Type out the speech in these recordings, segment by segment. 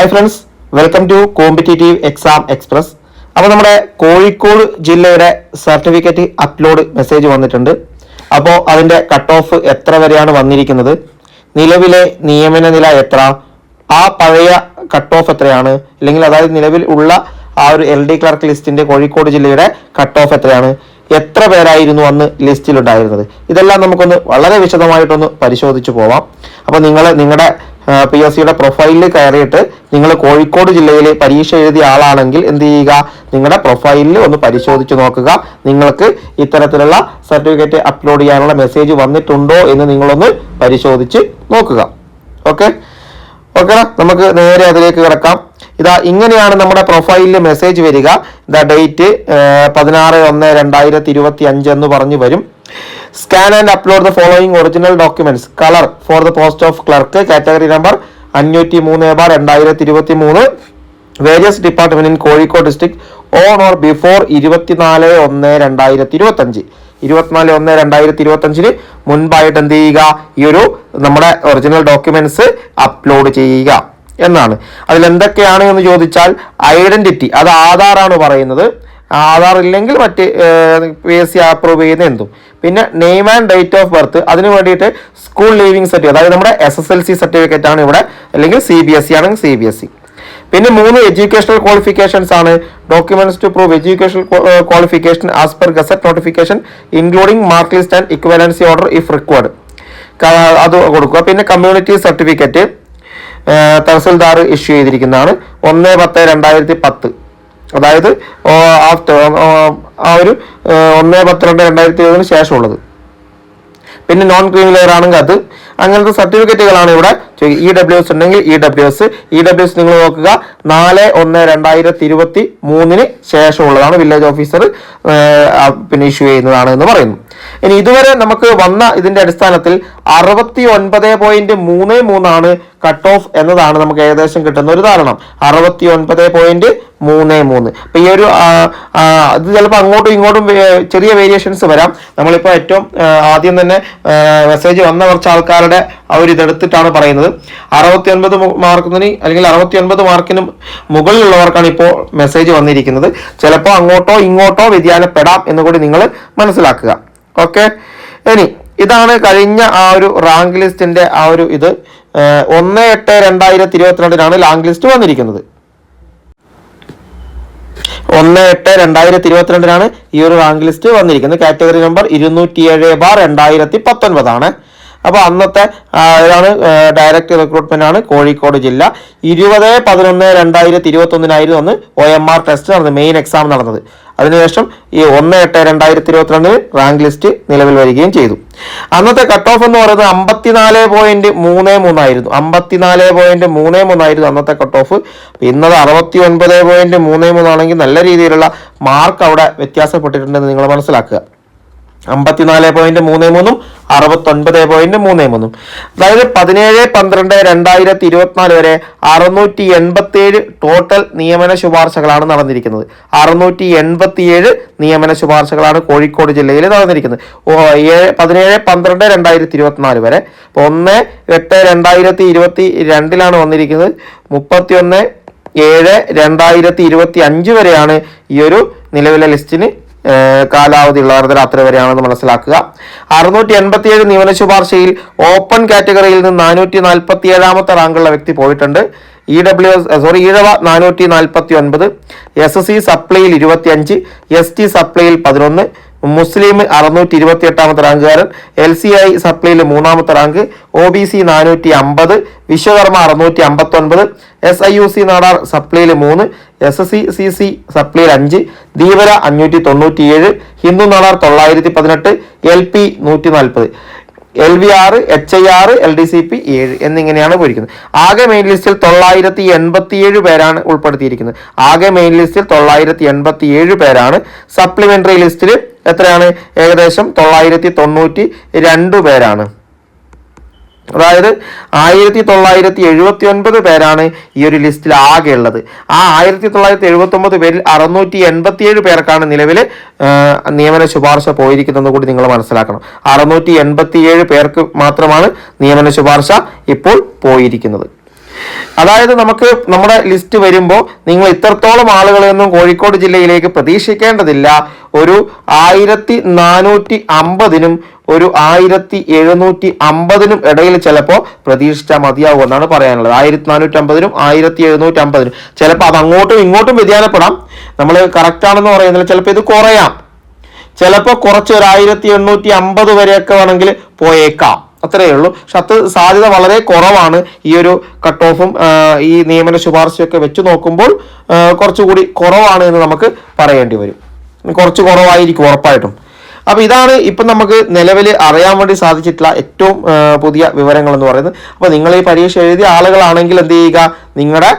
Hi friends welcome to competitive exam express അപ്പോൾ നമ്മുടെ കോഴിക്കോട് ജില്ലയുടെ സർട്ടിഫിക്കറ്റ് അപ്ലോഡ് മെസ്സേജ് വന്നിട്ടുണ്ട്. അപ്പോൾ അതിന്റെ കട്ട് ഓഫ് എത്ര വരെയാണ് വന്നിരിക്കുന്നത്? നിലവിലെ നിയമന നില എത്ര? ആ പഴയ കട്ട് ഓഫ് എത്രയാണ്? അല്ലെങ്കിൽ അതായത് നിലവിൽ ഉള്ള ആ ഒരു എൽ ഡി ക്ലർക്ക് ലിസ്റ്റിന്റെ കോഴിക്കോട് ജില്ലയുടെ കട്ട് ഓഫ് എത്രയാണ്? എത്ര പേരായിരുന്നു അന്ന് ലിസ്റ്റിലുണ്ടായിരുന്നത് ഇതെല്ലാം നമുക്കൊന്ന് വളരെ വിശദമായിട്ടൊന്ന് പരിശോധിച്ചു പോവാം. അപ്പോൾ നിങ്ങൾ നിങ്ങളുടെ പി എസ് സിയുടെ പ്രൊഫൈലിൽ കയറിയിട്ട് നിങ്ങൾ കോഴിക്കോട് ജില്ലയിൽ പരീക്ഷ എഴുതിയ ആളാണെങ്കിൽ എന്ത് ചെയ്യുക? നിങ്ങളുടെ പ്രൊഫൈലിൽ ഒന്ന് പരിശോധിച്ച് നോക്കുക. നിങ്ങൾക്ക് ഇത്തരത്തിലുള്ള സർട്ടിഫിക്കറ്റ് അപ്ലോഡ് ചെയ്യാനുള്ള മെസ്സേജ് വന്നിട്ടുണ്ടോ എന്ന് നിങ്ങളൊന്ന് പരിശോധിച്ച് നോക്കുക. ഓക്കെ ഓക്കെ നമുക്ക് നേരെ അതിലേക്ക് കിടക്കാം. ഇതാ ഇങ്ങനെയാണ് നമ്മുടെ പ്രൊഫൈലിൽ മെസ്സേജ് വരിക. ഇതാ ഡേറ്റ് പതിനാറ് ഒന്ന് രണ്ടായിരത്തി ഇരുപത്തി അഞ്ച് എന്ന് പറഞ്ഞു വരും. Scan and upload the following original documents colour for the post of clerk category number അഞ്ഞൂറ്റി മൂന്ന് ബാർ രണ്ടായിരത്തി ഇരുപത്തി മൂന്ന് various department in Kozhikode district on or before ഇരുപത്തിനാല് ഒന്ന് രണ്ടായിരത്തി ഇരുപത്തി അഞ്ച് ഇരുപത്തിനാല് ഒന്ന് രണ്ടായിരത്തി ഇരുപത്തി അഞ്ചിന് മുൻപായിട്ട് എന്ത് ചെയ്യുക? ഈ ഒരു നമ്മുടെ ഒറിജിനൽ ഡോക്യുമെന്റ്സ് അപ്ലോഡ് ചെയ്യുക എന്നാണ്. അതിൽ എന്തൊക്കെയാണ് എന്ന് ചോദിച്ചാൽ ഐഡന്റിറ്റി അത് ആധാറാണ് പറയുന്നത്. ആധാർ ഇല്ലെങ്കിൽ മറ്റ് പി എസ് സി അപ്രൂവ് ചെയ്യുന്ന എന്തും. പിന്നെ name and date of birth അതിന് വേണ്ടിയിട്ട് സ്കൂൾ ലീവിംഗ് സർട്ടിഫിക്കറ്റ് അതായത് നമ്മുടെ S S L C certificate ആണ് ഇവിടെ അല്ലെങ്കിൽ സി ബി എസ് സി ആണെങ്കിൽ സി ബി എസ് സി പിന്നെ മൂന്ന് എഡ്യൂക്കേഷണൽ ക്വാളിഫിക്കേഷൻസ് ആണ്. Documents to prove educational qualification as per gazette notification including mark list and equivalency order if required അത് കൊടുക്കുക. പിന്നെ കമ്മ്യൂണിറ്റി സർട്ടിഫിക്കറ്റ് തഹസിൽദാർ ഇഷ്യൂ ചെയ്തിരിക്കുന്നതാണ്. ഒന്ന് പത്ത് രണ്ടായിരത്തി പത്ത്. അതായത് ആ ഒരു ഒന്ന് പത്ത് രണ്ട് രണ്ടായിരത്തി ഇരുപതിന് ശേഷമുള്ളത്. പിന്നെ നോൺ ക്രീമി ലെയർ ആണെങ്കിൽ അത്. അങ്ങനത്തെ സർട്ടിഫിക്കറ്റുകളാണ് ഇവിടെ ഇ ഡബ്ല്യു എസ് ഉണ്ടെങ്കിൽ E W S E W S നിങ്ങൾ നോക്കുക നാല് ഒന്ന് രണ്ടായിരത്തി ഇരുപത്തി മൂന്നിന് ശേഷമുള്ളതാണ് വില്ലേജ് ഓഫീസർ പിന്നെ ഇഷ്യൂ ചെയ്യുന്നതാണ് എന്ന് പറയുന്നു. ഇനി ഇതുവരെ നമുക്ക് വന്ന ഇതിന്റെ അടിസ്ഥാനത്തിൽ അറുപത്തി ഒൻപത് പോയിന്റ് മൂന്ന് മൂന്നാണ് കട്ട് ഓഫ് എന്നതാണ് നമുക്ക് ഏകദേശം കിട്ടുന്ന ഒരു ധാരണ. അറുപത്തി ഒൻപത് പോയിന്റ് മൂന്ന് മൂന്ന്. അപ്പൊ ഈ ഒരു ഇത് ചിലപ്പോൾ അങ്ങോട്ടും ഇങ്ങോട്ടും ചെറിയ വേരിയേഷൻസ് വരാം. നമ്മളിപ്പോൾ ഏറ്റവും ആദ്യം തന്നെ മെസ്സേജ് വന്ന കുറച്ച് ആൾക്കാരുടെ ആ ഒരു ഇതെടുത്തിട്ടാണ് പറയുന്നത്. അറുപത്തി ഒൻപത് മാർക്കിന് അല്ലെങ്കിൽ അറുപത്തി ഒൻപത് മാർക്കിന് മുകളിലുള്ളവർക്കാണ് ഇപ്പോൾ മെസ്സേജ് വന്നിരിക്കുന്നത്. ചിലപ്പോൾ അങ്ങോട്ടോ ഇങ്ങോട്ടോ വ്യതിയാനപ്പെടാം എന്ന് കൂടി നിങ്ങൾ മനസ്സിലാക്കുക. ഓക്കെ ഇനി ഇതാണ് കഴിഞ്ഞ ആ ഒരു റാങ്ക് ലിസ്റ്റിന്റെ ആ ഒരു ഇത്. ഒന്ന് എട്ട് രണ്ടായിരത്തി ഇരുപത്തിരണ്ടിനാണ് റാങ്ക് ലിസ്റ്റ് വന്നിരിക്കുന്നത്. ഒന്ന് എട്ട് രണ്ടായിരത്തി ഇരുപത്തിരണ്ടിനാണ് ഈ ഒരു റാങ്ക് ലിസ്റ്റ് വന്നിരിക്കുന്നത്. കാറ്റഗറി നമ്പർ ഇരുന്നൂറ്റി ഏഴ് ബാർ രണ്ടായിരത്തി പത്തൊൻപതാണ് അപ്പോൾ അന്നത്തെ ഇതാണ് ഡയറക്റ്റ് റിക്രൂട്ട്മെന്റ് ആണ് കോഴിക്കോട് ജില്ല. ഇരുപത് പതിനൊന്ന് രണ്ടായിരത്തി ഇരുപത്തി ഒന്നിനായിരുന്നു അന്ന് ഒ എം ആർ ടെസ്റ്റ് നടന്നത് മെയിൻ എക്സാം നടന്നത്. അതിനുശേഷം ഈ ഒന്ന് എട്ട് രണ്ടായിരത്തി ഇരുപത്തിരണ്ടിന് റാങ്ക് ലിസ്റ്റ് നിലവിൽ വരികയും ചെയ്തു. അന്നത്തെ കട്ട് ഓഫ് എന്ന് പറയുന്നത് അമ്പത്തിനാല് പോയിന്റ് മൂന്ന് മൂന്നായിരുന്നു. അമ്പത്തിനാല് പോയിന്റ് മൂന്ന് മൂന്നായിരുന്നു അന്നത്തെ കട്ട് ഓഫ് ഇന്നത് അറുപത്തി ഒൻപത് പോയിന്റ് മൂന്ന് മൂന്നാണെങ്കിൽ നല്ല രീതിയിലുള്ള മാർക്ക് അവിടെ വ്യത്യാസപ്പെട്ടിട്ടുണ്ടെന്ന് നിങ്ങൾ മനസ്സിലാക്കുക. അമ്പത്തിനാല് പോയിന്റ് മൂന്ന് മൂന്നും അറുപത്തൊൻപത് പോയിന്റ് മൂന്ന് മൂന്നും. അതായത് പതിനേഴ് പന്ത്രണ്ട് രണ്ടായിരത്തി ഇരുപത്തിനാല് വരെ അറുന്നൂറ്റി എൺപത്തി ഏഴ് ടോട്ടൽ നിയമന ശുപാർശകളാണ് നടന്നിരിക്കുന്നത്. അറുന്നൂറ്റി എൺപത്തി ഏഴ് നിയമന ശുപാർശകളാണ് കോഴിക്കോട് ജില്ലയിൽ നടന്നിരിക്കുന്നത്. പതിനേഴ് പന്ത്രണ്ട് രണ്ടായിരത്തി ഇരുപത്തിനാല് വരെ ഒന്ന് എട്ട് രണ്ടായിരത്തി ഇരുപത്തി രണ്ടിലാണ് വന്നിരിക്കുന്നത്. മുപ്പത്തി ഒന്ന് ഏഴ് രണ്ടായിരത്തി ഇരുപത്തി അഞ്ച് വരെയാണ് ഈ ഒരു നിലവിലെ ലിസ്റ്റിന് കാലാവധി ഉള്ളവർ അത്ര വരെയാണെന്ന് മനസ്സിലാക്കുക. അറുന്നൂറ്റി എൺപത്തിയേഴ് നിയമന ശുപാർശയിൽ ഓപ്പൺ കാറ്റഗറിയിൽ നിന്ന് നാനൂറ്റി നാൽപ്പത്തി ഏഴാമത്തെ റാങ്കുള്ള വ്യക്തി പോയിട്ടുണ്ട്. ഇ ഡബ്ല്യു സോറി ഈഴവ നാനൂറ്റി നാൽപ്പത്തി ഒൻപത് എസ് എസ് സി സപ്ലൈയിൽ ഇരുപത്തി അഞ്ച് എസ് ടി സപ്ലൈയിൽ പതിനൊന്ന് മുസ്ലിം അറുന്നൂറ്റി ഇരുപത്തി എട്ടാമത്തെ റാങ്കുകാരൻ എൽ സി ഐ സപ്ലൈയിൽ മൂന്നാമത്തെ റാങ്ക് ഒ ബി സി നാനൂറ്റി അമ്പത് വിശ്വകർമ്മ അറുന്നൂറ്റി അമ്പത്തി ഒൻപത് S I U C Nadar സപ്ലൈയിൽ മൂന്ന് S S C C C സപ്ലൈയിൽ അഞ്ച് ദീപര അഞ്ഞൂറ്റി തൊണ്ണൂറ്റി ഏഴ് ഹിന്ദു നാടാർ തൊള്ളായിരത്തി പതിനെട്ട് എൽ പി നൂറ്റി നാൽപ്പത് എൽ വി ആറ് എച്ച് ഐ ആറ് എൽ ഡി സി പി ഏഴ് എന്നിങ്ങനെയാണ് പോയിരിക്കുന്നത് ആകെ മെയിൻ ലിസ്റ്റിൽ തൊള്ളായിരത്തി എൺപത്തി ഏഴ് പേരാണ് ഉൾപ്പെടുത്തിയിരിക്കുന്നത്. ആകെ മെയിൻ ലിസ്റ്റിൽ തൊള്ളായിരത്തി എൺപത്തി ഏഴ് പേരാണ്. സപ്ലിമെന്ററി ലിസ്റ്റിൽ എത്രയാണ്? ഏകദേശം തൊള്ളായിരത്തി തൊണ്ണൂറ്റി രണ്ട് പേരാണ്. അതായത് ആയിരത്തി തൊള്ളായിരത്തി എഴുപത്തി ഒൻപത് പേരാണ് ഈ ഒരു ലിസ്റ്റിൽ ആകെ ഉള്ളത്. ആ ആയിരത്തി തൊള്ളായിരത്തി എഴുപത്തി ഒമ്പത് പേരിൽ അറുന്നൂറ്റി എൺപത്തി ഏഴ് പേർക്കാണ് നിലവിൽ നിയമന ശുപാർശ പോയിരിക്കുന്നത് കൂടി നിങ്ങൾ മനസ്സിലാക്കണം. അറുന്നൂറ്റി എൺപത്തി ഏഴ് പേർക്ക് മാത്രമാണ് നിയമന ശുപാർശ ഇപ്പോൾ പോയിരിക്കുന്നത്. അതായത് നമുക്ക് നമ്മുടെ ലിസ്റ്റ് വരുമ്പോൾ നിങ്ങൾ ഇത്രത്തോളം ആളുകളെയൊന്നും കോഴിക്കോട് ജില്ലയിലേക്ക് പ്രതീക്ഷിക്കേണ്ടതില്ല. ഒരു ആയിരത്തി നാനൂറ്റി അമ്പതിനും ഒരു ആയിരത്തി എഴുന്നൂറ്റി അമ്പതിനും ഇടയിൽ ചിലപ്പോൾ പ്രതീക്ഷിച്ചാൽ മതിയാവും എന്നാണ് പറയാനുള്ളത്. ആയിരത്തി നാനൂറ്റി അമ്പതിനും ആയിരത്തി എഴുന്നൂറ്റി അമ്പതിനും ചിലപ്പോൾ അത് അങ്ങോട്ടും ഇങ്ങോട്ടും വ്യതിയാനപ്പെടാം. നമ്മൾ കറക്റ്റ് ആണെന്ന് പറയുന്നില്ല ചിലപ്പോൾ ഇത് കുറയാം. ചിലപ്പോൾ കുറച്ച് ഒരു ആയിരത്തി എണ്ണൂറ്റി അമ്പത് വരെയൊക്കെ വേണമെങ്കിൽ പോയേക്കാം. അത്രയേ ഉള്ളൂ പക്ഷെ അത് സാധ്യത വളരെ കുറവാണ് ഈ ഒരു കട്ട് ഓഫും ഈ നിയമന ശുപാർശയൊക്കെ വെച്ച് നോക്കുമ്പോൾ കുറച്ചുകൂടി കുറവാണ് എന്ന് നമുക്ക് പറയേണ്ടി വരും. കുറച്ച് കുറവായിരിക്കും ഉറപ്പായിട്ടും. അപ്പോൾ ഇതാണ് ഇപ്പം നമുക്ക് നിലവിൽ അറിയാൻ വേണ്ടി സാധിച്ചിട്ടുള്ള ഏറ്റവും പുതിയ വിവരങ്ങൾ എന്ന് പറയുന്നത്. അപ്പോൾ നിങ്ങൾ ഈ പരീക്ഷ എഴുതിയ ആളുകളാണെങ്കിൽ എന്ത് ചെയ്യുക? നിങ്ങളുടെ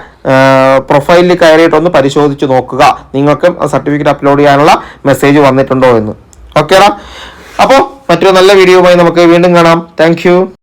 പ്രൊഫൈലിൽ കയറിയിട്ടൊന്ന് പരിശോധിച്ച് നോക്കുക. നിങ്ങൾക്ക് സർട്ടിഫിക്കറ്റ് അപ്ലോഡ് ചെയ്യാനുള്ള മെസ്സേജ് വന്നിട്ടുണ്ടോ എന്ന്. ഓക്കേടാ? അപ്പോൾ മറ്റൊരു നല്ല വീഡിയോയുമായി നമുക്ക് വീണ്ടും കാണാം. താങ്ക്